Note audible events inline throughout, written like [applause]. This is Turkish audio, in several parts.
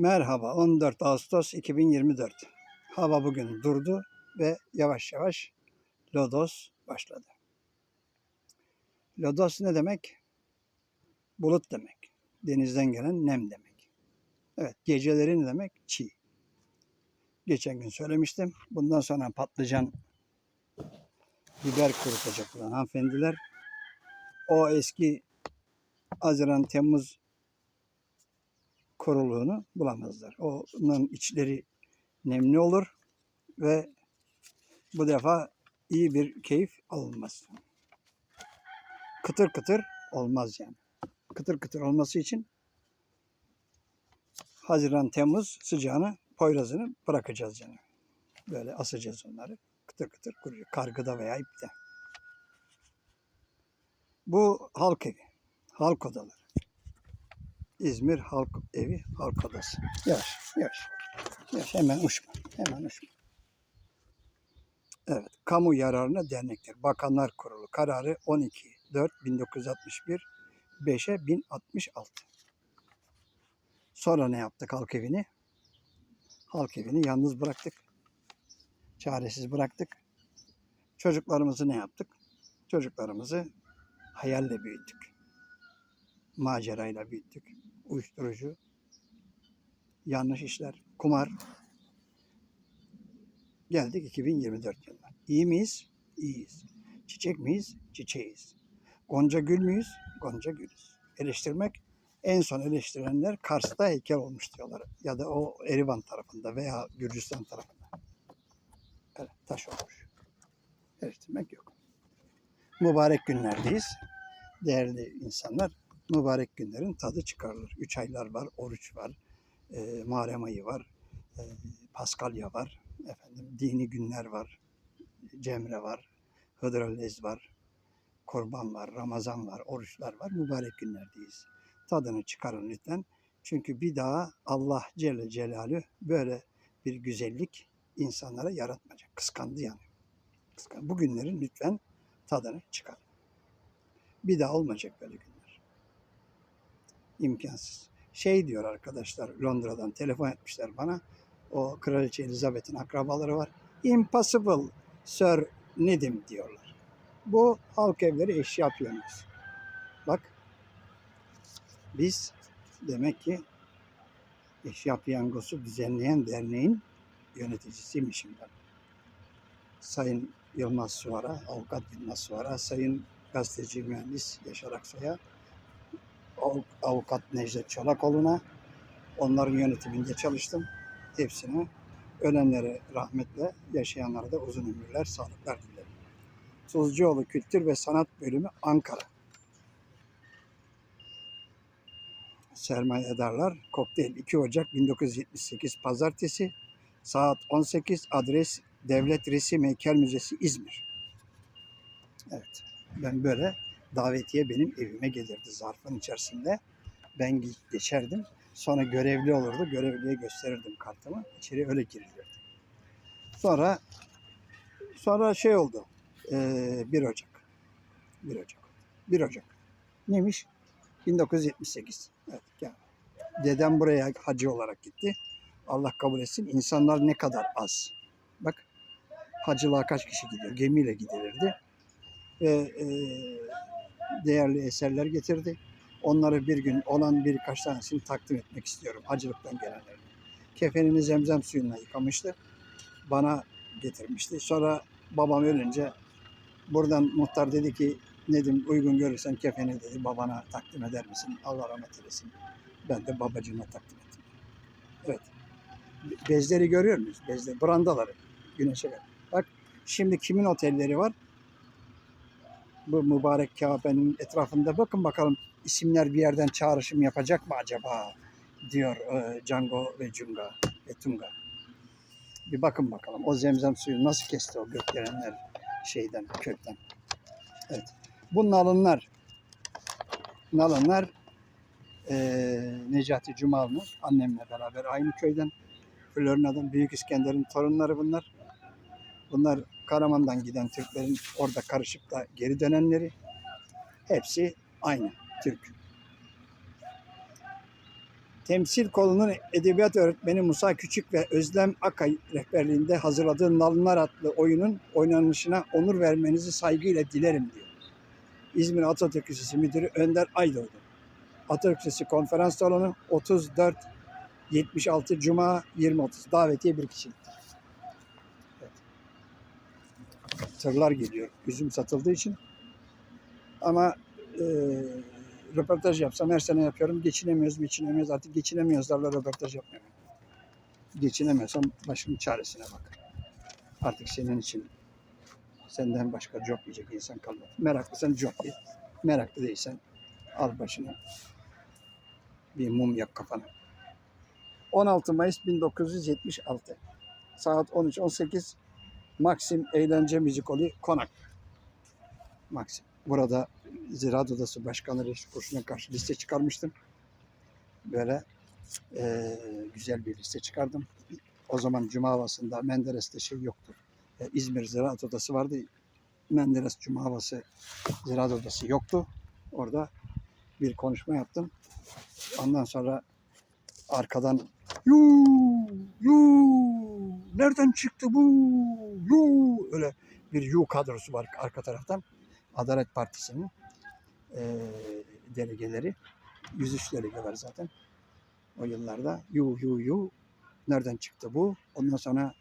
Merhaba 14 Ağustos 2024. Hava bugün durdu ve yavaş yavaş lodos başladı. Lodos ne demek? Bulut demek. Denizden gelen nem demek. Evet geceleri ne demek? Çiğ. Geçen gün söylemiştim. Bundan sonra patlıcan biber kurutacak olan hanımefendiler o eski Haziran Temmuz koruluğunu bulamazlar. Onun içleri nemli olur ve bu defa iyi bir keyif alınmaz. Kıtır kıtır olmaz yani. Kıtır kıtır olması için Haziran Temmuz sıcağını, poyrazını bırakacağız yani. Böyle asacağız onları. Kıtır kıtır kuruyor. Kargıda veya ipte. Bu halk evi. Halk odaları. İzmir Halk Evi Halk Odası. Yavaş, yavaş. Yavaş, hemen uçma. Hemen uçma. Evet, kamu yararına dernekler. Bakanlar Kurulu kararı 12 4 1961 5'e 1066. Sonra ne yaptık halk evini? Halk evini yalnız bıraktık. Çaresiz bıraktık. Çocuklarımızı ne yaptık? Çocuklarımızı hayalle büyüttük. Macerayla büyüttük uyuşturucu, yanlış işler, kumar. Geldik 2024 yılına. İyi miyiz? İyiyiz. Çiçek miyiz? Çiçeğiz. Gonca gül müyüz? Gonca gülüz. Eleştirmek en son eleştirenler Kars'ta heykel olmuş diyorlar. Ya da o Erivan tarafında veya Gürcistan tarafında. Evet, taş olmuş. Eleştirmek yok. Mübarek günlerdeyiz. Değerli insanlar, mübarek günlerin tadı çıkarılır. Üç aylar var, oruç var, e, Muharrem ayı var, e, Paskalya var, efendim dini günler var, Cemre var, Hıdrellez var, Kurban var, Ramazan var, oruçlar var. Mübarek günlerdeyiz. Tadını çıkarın lütfen. Çünkü bir daha Allah Celle Celaluhu böyle bir güzellik insanlara yaratmayacak. Kıskandı yani. Kıskandı. Bu günlerin lütfen tadını çıkarın. Bir daha olmayacak böyle günler imkansız. Şey diyor arkadaşlar Londra'dan telefon etmişler bana. O Kraliçe Elizabeth'in akrabaları var. Impossible Sir Nedim diyorlar. Bu halk evleri eşya piyanosu. Bak biz demek ki eşya piyangosu düzenleyen derneğin yöneticisiymişim ben. Sayın Yılmaz Suara, Avukat Yılmaz Suara, Sayın Gazeteci Mühendis Yaşar Aksoy'a avukat Necdet Çolakoğlu'na onların yönetiminde çalıştım. Hepsine ölenlere rahmetle, yaşayanlara da uzun ömürler, sağlıklar dilerim. Tuzcuoğlu Kültür ve Sanat Bölümü Ankara. Sermayedarlar Kokteyl 2 Ocak 1978 Pazartesi saat 18 adres Devlet Resim Heykel Müzesi İzmir. Evet ben böyle davetiye benim evime gelirdi zarfın içerisinde. Ben geçerdim. Sonra görevli olurdu. Görevliye gösterirdim kartımı. İçeri öyle girilirdi. Sonra sonra şey oldu. Ee, 1 Ocak. 1 Ocak. 1 Ocak. Neymiş? 1978. Evet, gel. Dedem buraya hacı olarak gitti. Allah kabul etsin. İnsanlar ne kadar az. Bak hacılığa kaç kişi gidiyor? Gemiyle gidilirdi. Ve e, değerli eserler getirdi. Onları bir gün olan birkaç tanesini takdim etmek istiyorum hacılıktan gelenlerin. Kefenini zemzem suyuna yıkamıştı. Bana getirmişti. Sonra babam ölünce buradan muhtar dedi ki Nedim uygun görürsen kefeni dedi babana takdim eder misin? Allah rahmet eylesin. Ben de babacığıma takdim ettim. Evet. Bezleri görüyor muyuz? Bezleri, brandaları. Güneşe ver. Bak şimdi kimin otelleri var? Bu mübarek Kabe'nin etrafında bakın bakalım isimler bir yerden çağrışım yapacak mı acaba diyor e, Django ve Cunga ve Tunga. Bir bakın bakalım o zemzem suyu nasıl kesti o gökdelenler şeyden kökten. Evet. Bu nalınlar nalınlar e, Necati Cumalı'nın annemle beraber aynı köyden Florina'dan Büyük İskender'in torunları bunlar. Bunlar Karaman'dan giden Türklerin orada karışıp da geri dönenleri hepsi aynı Türk. Temsil kolunun edebiyat öğretmeni Musa Küçük ve Özlem Akay rehberliğinde hazırladığı Nalınlar adlı oyunun oynanışına onur vermenizi saygıyla dilerim diyor. İzmir Atatürk Lisesi Müdürü Önder Aydoğdu. Atatürk Lisesi Konferans Salonu 34 76 Cuma 20.30 davetiye bir kişiliktir. Evet. Tırlar geliyor üzüm satıldığı için. Ama e, röportaj yapsam her sene yapıyorum. Geçinemiyoruz, geçinemiyoruz. Artık geçinemiyoruzlarla röportaj yapmıyorum. Geçinemiyorsam başımın çaresine bak. Artık senin için senden başka job yiyecek insan kalmadı. Meraklıysan job ye. Meraklı değilsen al başına bir mum yak kafana. 16 Mayıs 1976 saat 13.18 Maxim Eğlence Müzikoli Konak. Maxim. Burada Ziraat Odası Başkanı Reşit Kurşun'a karşı liste çıkarmıştım. Böyle eee, güzel bir liste çıkardım. O zaman Cuma havasında Menderes'te şey yoktu. E, İzmir Ziraat Odası vardı. Menderes Cuma havası Ziraat Odası yoktu. Orada bir konuşma yaptım. Ondan sonra arkadan yuu yuu nereden çıktı bu yuu öyle bir yu kadrosu var arka taraftan. Adalet Partisi'nin eee delegeleri. 103 delege var zaten. O yıllarda yu yu yu nereden çıktı bu? Ondan sonra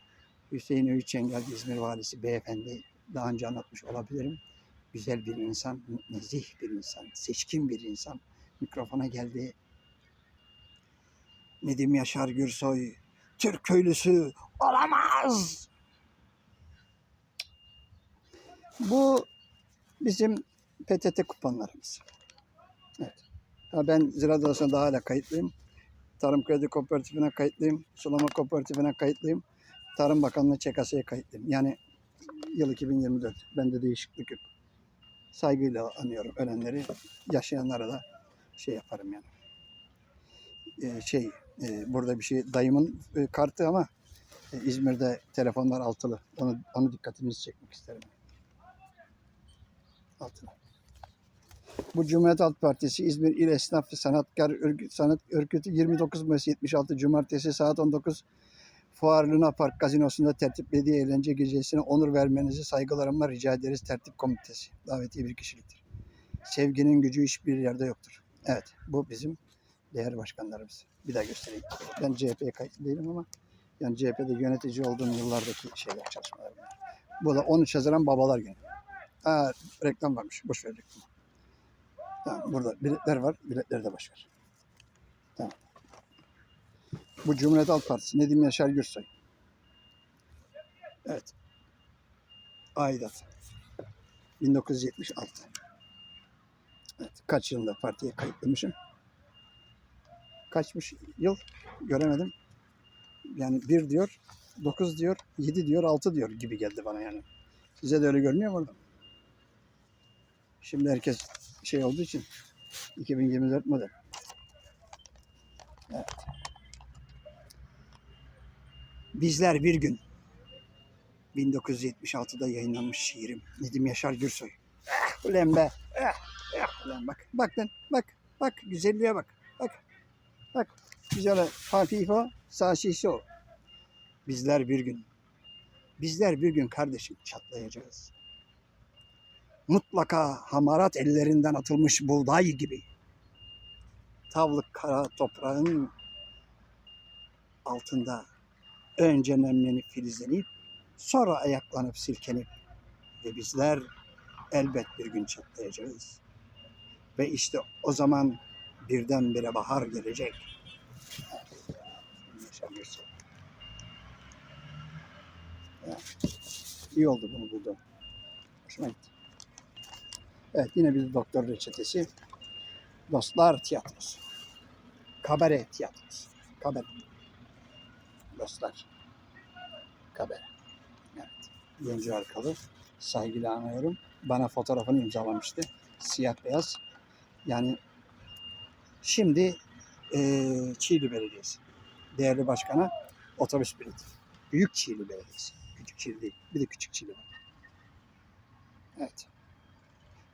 Hüseyin Öğüt Çengel İzmir Valisi beyefendi daha önce anlatmış olabilirim. Güzel bir insan, nezih bir insan, seçkin bir insan. Mikrofona geldi. Nedim Yaşar Gürsoy, Türk köylüsü olamaz. Bu bizim PTT kuponlarımız. Evet. Ha ben Ziraat Odası'na daha hala kayıtlıyım. Tarım Kredi Kooperatifine kayıtlıyım. Sulama Kooperatifine kayıtlıyım. Tarım Bakanlığı ÇKS'ye kayıtlıyım. Yani yıl 2024. Bende değişiklik yok. Saygıyla anıyorum ölenleri. Yaşayanlara da şey yaparım yani. Ee, şey e, burada bir şey dayımın e, kartı ama e, İzmir'de telefonlar altılı. Onu, onu dikkatinizi çekmek isterim. Altılı. Bu Cumhuriyet Halk Partisi İzmir İl Esnaf ve Sanatkar Örgüt, Sanat Örgütü 29 Mayıs 76 Cumartesi saat 19 Fuar Luna Park Gazinosu'nda tertiplediği eğlence gecesine onur vermenizi saygılarımla rica ederiz Tertip Komitesi. Davetiye bir kişiliktir. Sevginin gücü hiçbir yerde yoktur. Evet bu bizim değerli başkanlarımız. Bir daha göstereyim. Ben CHP'ye kayıtlı değilim ama yani CHP'de yönetici olduğum yıllardaki şeyler çalışmalar bunlar. Bu da 13 Haziran Babalar Günü. Aa, reklam varmış. Boş ver reklamı. Tamam, burada biletler var. Biletleri de boş ver. Tamam. Bu Cumhuriyet Halk Partisi. Nedim Yaşar Gürsoy. Evet. Aidat. 1976. Evet. Kaç yılında partiye kayıtlamışım? Kaçmış yıl? Göremedim. Yani bir diyor, dokuz diyor, yedi diyor, altı diyor gibi geldi bana yani. Size de öyle görünüyor mu? Şimdi herkes şey olduğu için 2024 model. Evet. Bizler bir gün 1976'da yayınlanmış şiirim Nedim Yaşar Gürsoy. Eh ulan be. Eh, eh ulan bak. Bak lan bak. Bak güzelliğe bak. Bak. Bak. Güzel. Hafifo. Saşişo. Bizler bir gün. Bizler bir gün kardeşim çatlayacağız mutlaka hamarat ellerinden atılmış buğday gibi tavlık kara toprağın altında önce nemlenip filizlenip sonra ayaklanıp silkenip ve bizler elbet bir gün çatlayacağız. Ve işte o zaman birdenbire bahar gelecek. İyi oldu bunu buldum. Hoşuma gitti. Evet yine bir doktor reçetesi. Dostlar tiyatrosu. Kabare tiyatrosu. Kabare. Dostlar. Kabare. Evet. Yoncu Arkalı. Saygıyla anıyorum. Bana fotoğrafını imzalamıştı. Siyah beyaz. Yani şimdi eee Çiğli Belediyesi. Değerli başkana otobüs bileti. Büyük Çiğli Belediyesi. Küçük Çiğli değil. Bir de Küçük Çiğli var. Evet.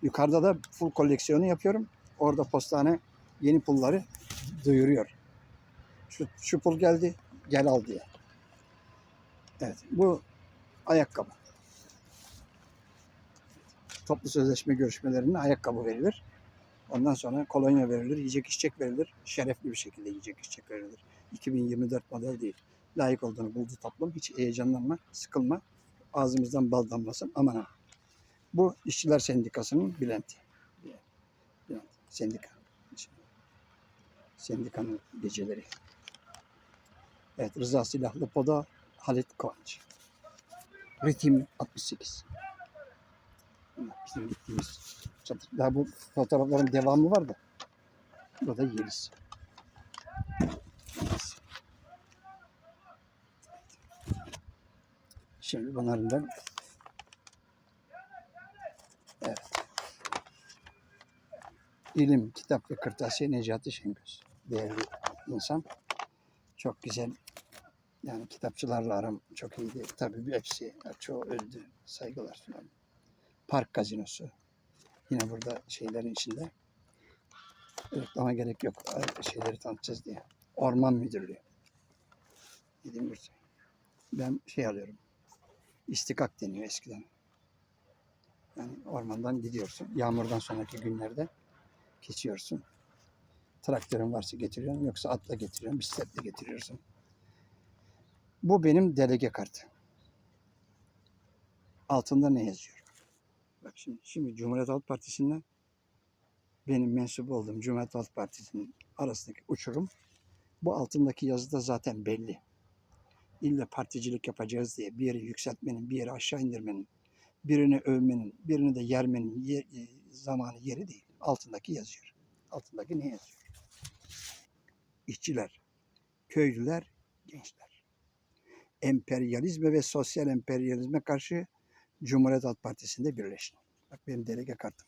Yukarıda da full koleksiyonu yapıyorum. Orada postane yeni pulları duyuruyor. Şu, şu pul geldi. Gel al diye. Evet. Bu ayakkabı. Toplu sözleşme görüşmelerinde ayakkabı verilir. Ondan sonra kolonya verilir, yiyecek içecek verilir. Şerefli bir şekilde yiyecek içecek verilir. 2024 model değil. Layık olduğunu buldu toplum. Hiç heyecanlanma, sıkılma. Ağzımızdan bal damlasın. Aman ha. Bu işçiler sendikasının bilenti. Bilent, sendika. Sendikanın geceleri. Evet Rıza Silahlı Poda Halit Kıvanç. Ritim 68. Bunlar Bizim gittiğimiz çadır. Daha bu fotoğrafların devamı var da. Burada. Yeliz. Şimdi bunların da Evet. İlim, kitap ve kırtasiye Necati Şengöz. Değerli insan. Çok güzel. Yani kitapçılarla aram çok iyiydi. Tabii bir hepsi, çoğu öldü. Saygılar sunarım. Park gazinosu. Yine burada şeylerin içinde. Reklama gerek yok. Şeyleri tanıtacağız diye. Orman Müdürlüğü. Dediğim gibi. Ben şey alıyorum. İstikak deniyor eskiden. Yani ormandan gidiyorsun. Yağmurdan sonraki günlerde geçiyorsun. Traktörün varsa getiriyorsun. Yoksa atla getiriyorsun. Bisikletle getiriyorsun. Bu benim delege kartı. Altında ne yazıyor? Şimdi, şimdi Cumhuriyet Halk Partisi'nden benim mensup olduğum Cumhuriyet Halk Partisi'nin arasındaki uçurum bu altındaki yazıda zaten belli. İlle particilik yapacağız diye bir yeri yükseltmenin, bir yeri aşağı indirmenin, birini övmenin, birini de yermenin yer, e, zamanı yeri değil. Altındaki yazıyor. Altındaki ne yazıyor? İşçiler, köylüler, gençler. Emperyalizme ve sosyal emperyalizme karşı Cumhuriyet Halk Partisi'nde birleşin. Bak benim delege kartım.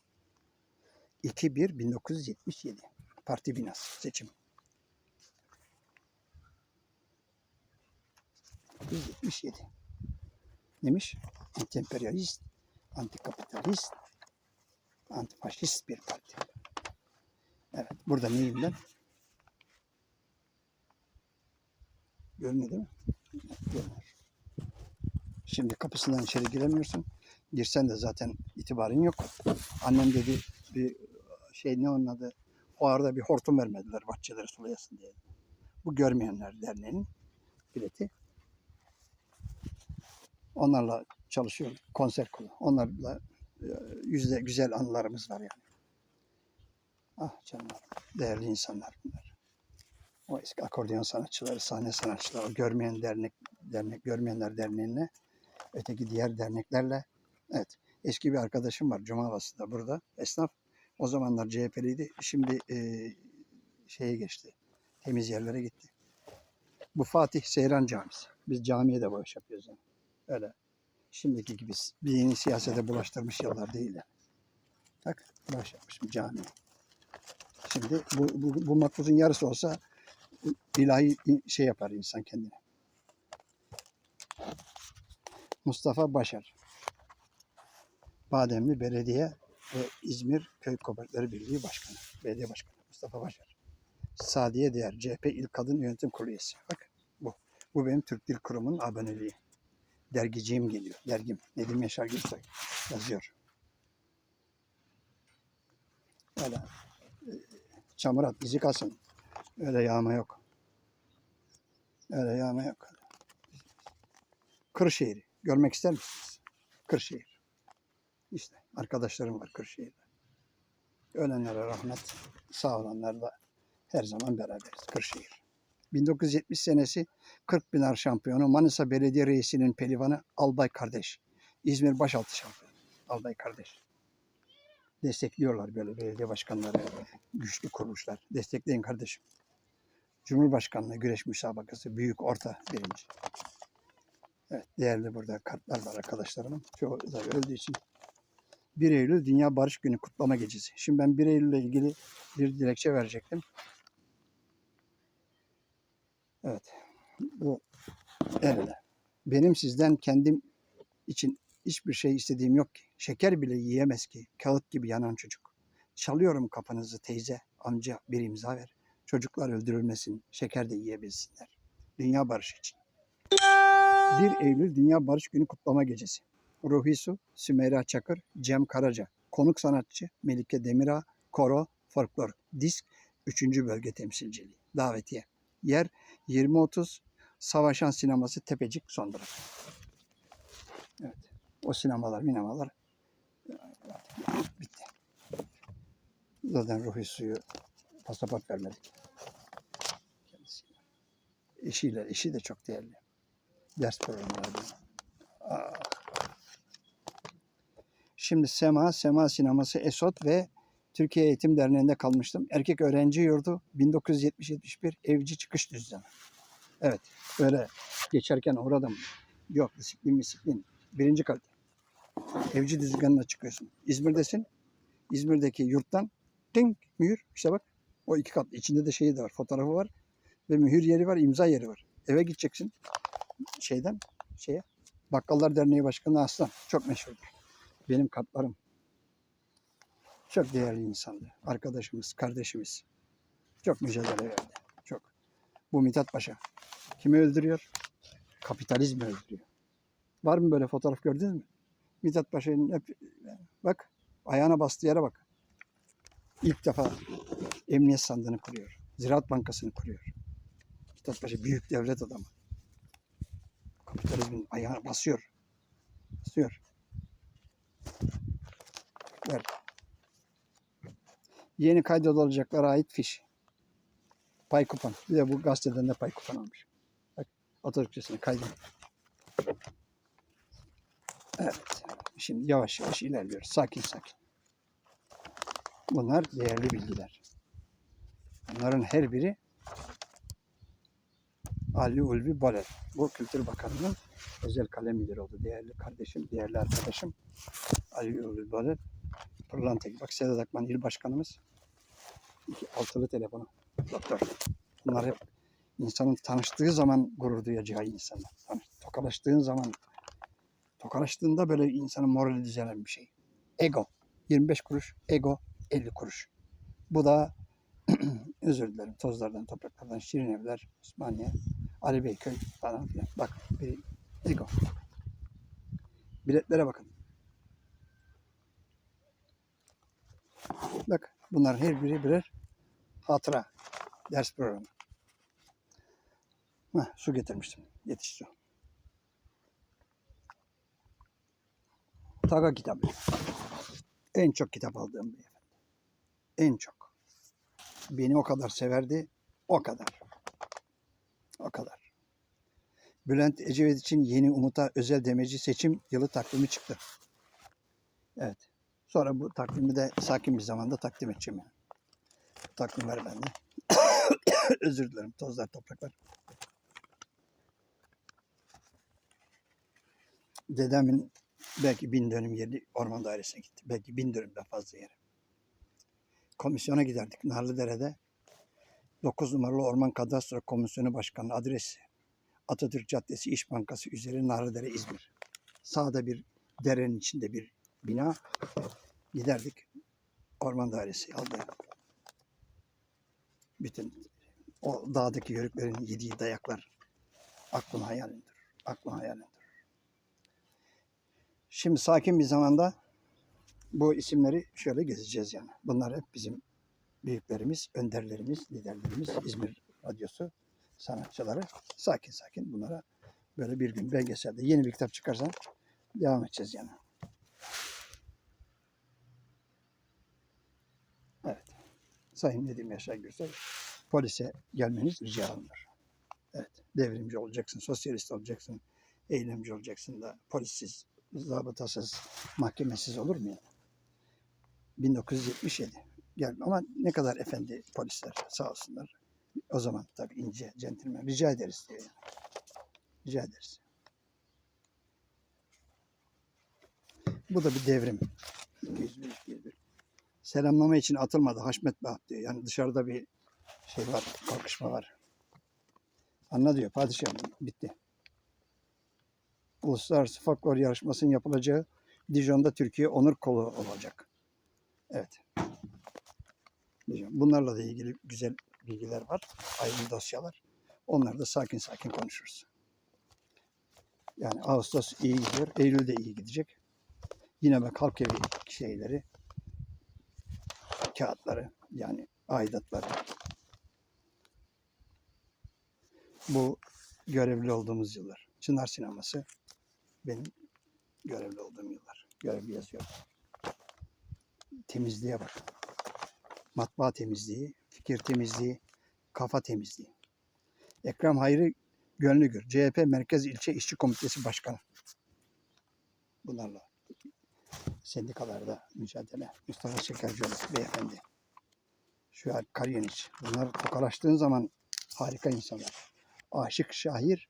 2-1-1977. Parti binası seçim. 1977. Neymiş? Anti-emperyalist, antikapitalist, antifaşist bir parti. Evet. Burada neyim ben? Görünüyor değil mi? Görünüyor. Şimdi kapısından içeri giremiyorsun. Girsen de zaten itibarın yok. Annem dedi bir şey ne onun adı? Fuarda bir hortum vermediler bahçeleri sulayasın diye. Bu Görmeyenler Derneği'nin bileti. Onlarla çalışıyor konser kolu. Onlarla e, yüzde güzel anılarımız var yani. Ah canlarım. Değerli insanlar bunlar. O eski akordeon sanatçıları, sahne sanatçıları, görmeyen dernek, dernek, görmeyenler derneğine, öteki diğer derneklerle. Evet. Eski bir arkadaşım var Cuma Havası'nda burada. Esnaf. O zamanlar CHP'liydi. Şimdi e, şeye geçti. Temiz yerlere gitti. Bu Fatih Seyran Camisi. Biz camiye de bağış yapıyoruz. Yani. Öyle. Şimdiki gibi dini siyasete bulaştırmış yıllar değil. Yani. Bak bağış yapmışım camiye. Şimdi bu, bu, bu makbuzun yarısı olsa ilahi şey yapar insan kendine. Mustafa Başar. Bademli Belediye ve İzmir Köy Kooperatları Birliği Başkanı. Belediye Başkanı Mustafa Başar. Sadiye Değer, CHP İl Kadın Yönetim Kurulu üyesi. Bak bu. Bu benim Türk Dil Kurumu'nun aboneliği. Dergiciğim geliyor. Dergim. Nedim Yaşar Gülsoy yazıyor. Öyle. Çamur at, izi kalsın. Öyle yağma yok. Öyle yağma yok. Kırşehir'i görmek ister misiniz? Kırşehir. İşte arkadaşlarım var Kırşehir'de. Ölenlere rahmet, sağ olanlarla her zaman beraberiz. Kırşehir. 1970 senesi 40 biner şampiyonu Manisa Belediye Reisi'nin pelivanı Albay Kardeş. İzmir Başaltı şampiyonu Albay Kardeş. Destekliyorlar böyle belediye başkanları, güçlü kuruluşlar. Destekleyin kardeşim. Cumhurbaşkanlığı güreş müsabakası büyük orta birinci. Evet değerli burada kartlar var arkadaşlarımın. Çoğu da öldüğü için. 1 Eylül Dünya Barış Günü kutlama gecesi. Şimdi ben 1 Eylül ile ilgili bir dilekçe verecektim. Evet. Bu ele. Benim sizden kendim için hiçbir şey istediğim yok ki. Şeker bile yiyemez ki. Kağıt gibi yanan çocuk. Çalıyorum kapınızı teyze, amca bir imza ver. Çocuklar öldürülmesin, şeker de yiyebilsinler. Dünya barışı için. 1 Eylül Dünya Barış Günü kutlama gecesi. Ruhi Su, Sümeyra Çakır, Cem Karaca, konuk sanatçı Melike Demirağ, Koro, Folklor, Disk, 3. Bölge Temsilciliği. Davetiye. Yer 20.30 Savaşan Sineması Tepecik son durak. Evet. O sinemalar, minemalar artık bitti. Zaten Ruhi Su'yu pasaport vermedik. Kendisine. Eşiyle, eşi de çok değerli. Ders programları. Şimdi Sema, Sema Sineması Esot ve Türkiye Eğitim Derneği'nde kalmıştım. Erkek öğrenci yurdu 1970-71 evci çıkış düzlemi. Evet, böyle geçerken uğradım. Yok, disiplin disiplin. Birinci kalite. Evci düzganına çıkıyorsun. İzmir'desin. İzmir'deki yurttan ting mühür. İşte bak o iki katlı. İçinde de şeyi de var. Fotoğrafı var. Ve mühür yeri var. imza yeri var. Eve gideceksin. Şeyden şeye. Bakkallar Derneği Başkanı Aslan. Çok meşhurdur. Benim katlarım. Çok değerli insandı. Arkadaşımız, kardeşimiz. Çok mücadele verdi. Çok. Bu Mithat Paşa. Kimi öldürüyor? Kapitalizmi öldürüyor. Var mı böyle fotoğraf gördünüz mü? Mithat Paşa'nın hep bak ayağına bastığı yere bak. İlk defa emniyet sandığını kuruyor. Ziraat Bankası'nı kuruyor. Mithat Paşa büyük devlet adamı. Kapitalizmin ayağına basıyor. Basıyor. Ver. Yeni kaydolacaklara ait fiş. Pay kupon. Bir de bu gazeteden de pay kupon almış. Bak Atatürkçesine kaydım. Evet. Şimdi yavaş yavaş ilerliyoruz. Sakin sakin. Bunlar değerli bilgiler. Bunların her biri Ali Ulvi Baler. Bu Kültür Bakanı'nın özel kalem müdürü oldu. Değerli kardeşim, değerli arkadaşım Ali Ulvi Baler. Pırlanta gibi. Bak Sedat Akman il başkanımız. İki altılı telefonu. Doktor. Bunlar hep insanın tanıştığı zaman gurur duyacağı insanlar. Tanış, tokalaştığın zaman tokalaştığında böyle insanın morali düzelen bir şey. Ego. 25 kuruş. Ego 50 kuruş. Bu da [clears throat] özür dilerim tozlardan, topraklardan, Şirin Evler, Osmaniye, Ali Beyköy falan filan. Bak bir ego. Biletlere bakın. Bak bunların her biri birer hatıra. Ders programı. Heh, su getirmiştim. Yetiş su. Taga kitabı. En çok kitap aldığım beyefendi. En çok. Beni o kadar severdi. O kadar. O kadar. Bülent Ecevit için Yeni Umut'a özel demeci seçim yılı takvimi çıktı. Evet. Sonra bu takvimi de sakin bir zamanda takdim edeceğim. Yani. Takvim ver bende. [coughs] Özür dilerim. Tozlar, topraklar. Dedemin belki bin dönüm yeri orman dairesine gitti. Belki bin dönümden fazla yeri. Komisyona giderdik Narlıdere'de. 9 numaralı Orman Kadastro Komisyonu Başkanı adresi Atatürk Caddesi İş Bankası üzeri Narlıdere İzmir. Sağda bir derenin içinde bir bina. Giderdik. Orman dairesi aldı. Bütün o dağdaki yörüklerin yediği dayaklar aklıma hayalindir. Aklıma hayalindir. Şimdi sakin bir zamanda bu isimleri şöyle gezeceğiz yani. Bunlar hep bizim büyüklerimiz, önderlerimiz, liderlerimiz, İzmir Radyosu sanatçıları. Sakin sakin bunlara böyle bir gün belgeselde yeni bir kitap çıkarsan devam edeceğiz yani. Evet. Sayın Nedim Yaşar Gürsel, polise gelmeniz rica olunur. Evet. Devrimci olacaksın, sosyalist olacaksın, eylemci olacaksın da polissiz, zabıtasız, mahkemesiz olur mu yani? 1977. Gel ama ne kadar efendi polisler sağ olsunlar. O zaman tabii ince, centilmen rica ederiz yani. Rica ederiz. Bu da bir devrim. 201, 201. Selamlama için atılmadı Haşmet Bahat diyor. Yani dışarıda bir şey var, kalkışma var. Anla diyor padişahım bitti. Uluslararası folklor yarışmasının yapılacağı Dijon'da Türkiye onur kolu olacak. Evet. Bunlarla da ilgili güzel bilgiler var. Ayrı dosyalar. Onları da sakin sakin konuşuruz. Yani Ağustos iyi gidiyor. Eylül de iyi gidecek. Yine bak halk evi şeyleri, kağıtları yani aidatları. Bu görevli olduğumuz yıllar. Çınar Sineması benim görevli olduğum yıllar. Görevli yazıyor. Temizliğe bak. Matbaa temizliği, fikir temizliği, kafa temizliği. Ekrem Hayri Gönlügür, CHP Merkez İlçe İşçi Komitesi Başkanı. Bunlarla sendikalarda mücadele. Mustafa Şekercioğlu beyefendi. Şu an Karyeniç. Bunlar tokalaştığın zaman harika insanlar. Aşık Şair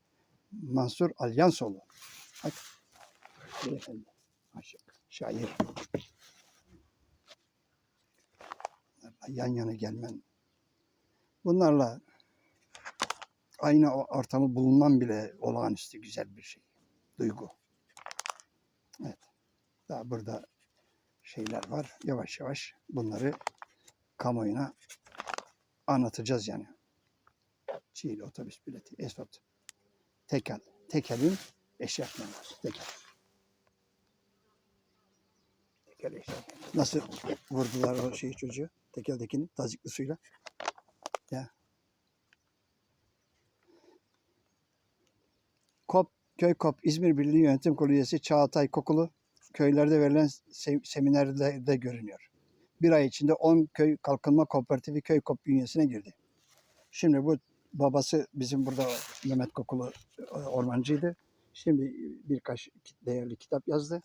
Mansur Alyansoğlu. Bak beyefendi. Aşık şair. Bunlarla yan yana gelmen. Bunlarla aynı ortamı bulunan bile olağanüstü güzel bir şey. Duygu. Evet. Daha burada şeyler var. Yavaş yavaş bunları kamuoyuna anlatacağız yani. Çiğli otobüs bileti, Esot, Tekel. Tekel'in eşyafmenler. Tekel. Tekel eşyafmenler. Nasıl vurdular o şeyi çocuğu? Tekel'dekini tazikli suyla. Ya. KOP, Köy KOP İzmir Birliği Yönetim Kurulu üyesi Çağatay Kokulu köylerde verilen se- seminerlerde görünüyor. Bir ay içinde 10 köy kalkınma kooperatifi köy KOP bünyesine girdi. Şimdi bu babası bizim burada Mehmet Kokulu e, ormancıydı. Şimdi birkaç değerli kitap yazdı.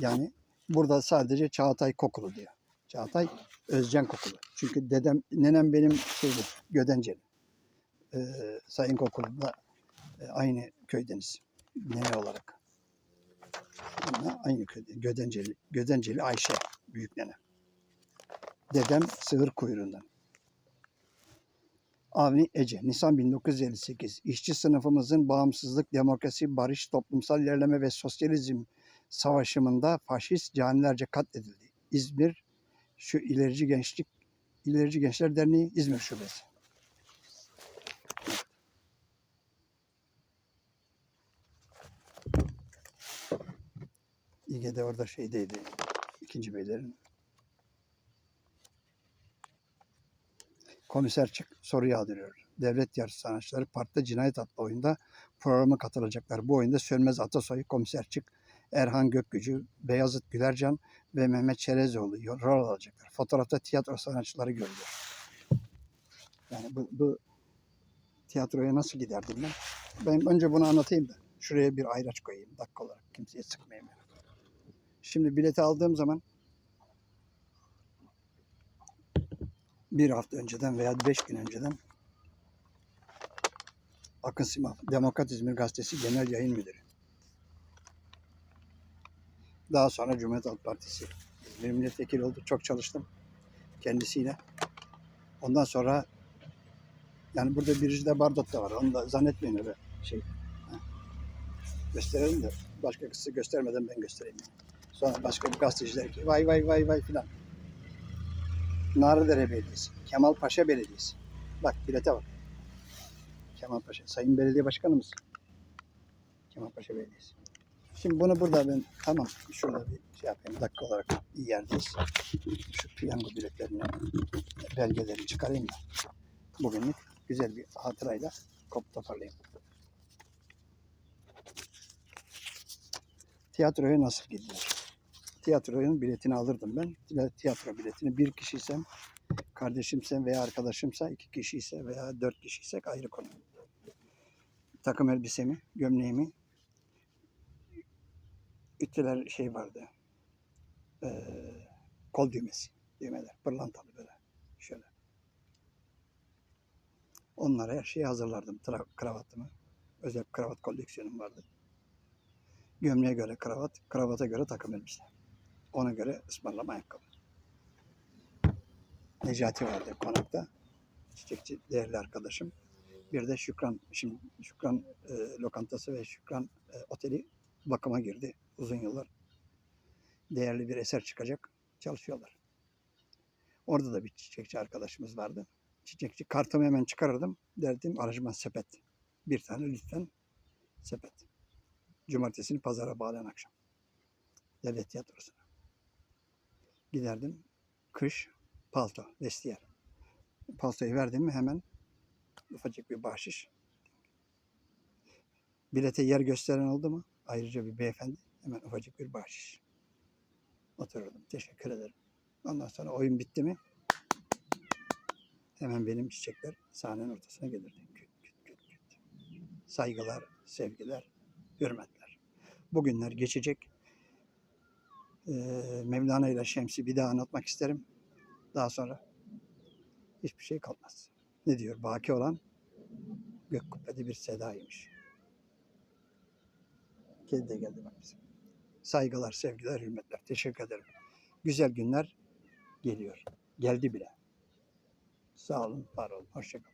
Yani burada sadece Çağatay Kokulu diyor. Çağatay Özcan Kokulu. Çünkü dedem, nenem benim şeydi, Gödenceli. Ee, Sayın Kokulu da e, aynı köydeniz. Nene olarak. Onunla aynı köyde. Gödenceli, Gödenceli Ayşe büyük nene. Dedem sığır kuyruğundan. Avni Ece, Nisan 1958. İşçi sınıfımızın bağımsızlık, demokrasi, barış, toplumsal ilerleme ve sosyalizm savaşımında faşist canilerce katledildi. İzmir, şu ilerici gençlik, ilerici gençler derneği İzmir şubesi. İGE'de orada şeydeydi. ikinci beylerin. Komiser çık soru yağdırıyor. Devlet yarışı sanatçıları Partide Cinayet adlı oyunda programa katılacaklar. Bu oyunda Sönmez Atasoy, Komiser Çık, Erhan Gökgücü, Beyazıt Gülercan ve Mehmet Çerezoğlu rol alacaklar. Fotoğrafta tiyatro sanatçıları görülüyor. Yani bu, bu tiyatroya nasıl giderdim ben? Ben önce bunu anlatayım da. Şuraya bir ayraç koyayım dakika olarak. Kimseye sıkmayayım. yani. Şimdi bileti aldığım zaman bir hafta önceden veya beş gün önceden Akın Simav, Demokrat İzmir Gazetesi Genel Yayın Müdürü. Daha sonra Cumhuriyet Halk Partisi İzmir Milletvekili oldu. Çok çalıştım kendisiyle. Ondan sonra yani burada bir de Bardot da var. Onu da zannetmeyin öyle şey. Ha. Gösterelim de başka kızı göstermeden ben göstereyim. Sonra başka bir gazeteciler ki vay vay vay vay filan. Narlıdere Belediyesi, Kemal Paşa Belediyesi. Bak bilete bak. Kemal Paşa. Sayın Belediye Başkanımız. Kemal Paşa Belediyesi. Şimdi bunu burada ben tamam şurada bir şey yapayım dakika olarak iyi yerdeyiz. Şu piyango biletlerini, belgeleri çıkarayım da. Bugünlük güzel bir hatırayla kop toparlayayım. Tiyatroya nasıl gidiyor? Tiyatronun biletini alırdım ben. Tiyatro biletini bir kişiysem, kardeşimsem veya arkadaşımsa, iki kişiyse veya dört kişiysek ayrı konu. Takım elbisemi, gömleğimi, ütüler şey vardı. Ee, kol düğmesi, düğmeler, pırlantalı böyle. Şöyle. Onlara her şeyi hazırlardım. Tra- kravatımı. Özel kravat koleksiyonum vardı. Gömleğe göre kravat, kravata göre takım elbise. Ona göre ısmarlama ayakkabı. Necati vardı konakta. Çiçekçi değerli arkadaşım. Bir de Şükran, şimdi Şükran e, lokantası ve Şükran e, oteli bakıma girdi uzun yıllar. Değerli bir eser çıkacak. Çalışıyorlar. Orada da bir çiçekçi arkadaşımız vardı. Çiçekçi kartımı hemen çıkarırdım. Derdim aracıma sepet. Bir tane lütfen sepet. Cumartesini pazara bağlayan akşam. Devlet tiyatrosuna. Giderdim. Kış palto, vestiyer. Paltoyu verdim mi hemen ufacık bir bahşiş. Bilete yer gösteren oldu mu? Ayrıca bir beyefendi hemen ufacık bir bahşiş. Otururdum. Teşekkür ederim. Ondan sonra oyun bitti mi? Hemen benim çiçekler sahnenin ortasına gelirdi. Küt küt küt küt. Saygılar, sevgiler, hürmetler. Bugünler geçecek. Ee, Mevlana ile Şems'i bir daha anlatmak isterim. Daha sonra hiçbir şey kalmaz. Ne diyor? Baki olan gök kubbede bir sedaymış. Kedi de geldi bak bize. Saygılar, sevgiler, hürmetler. Teşekkür ederim. Güzel günler geliyor. Geldi bile. Sağ olun, var olun. Hoşçakalın.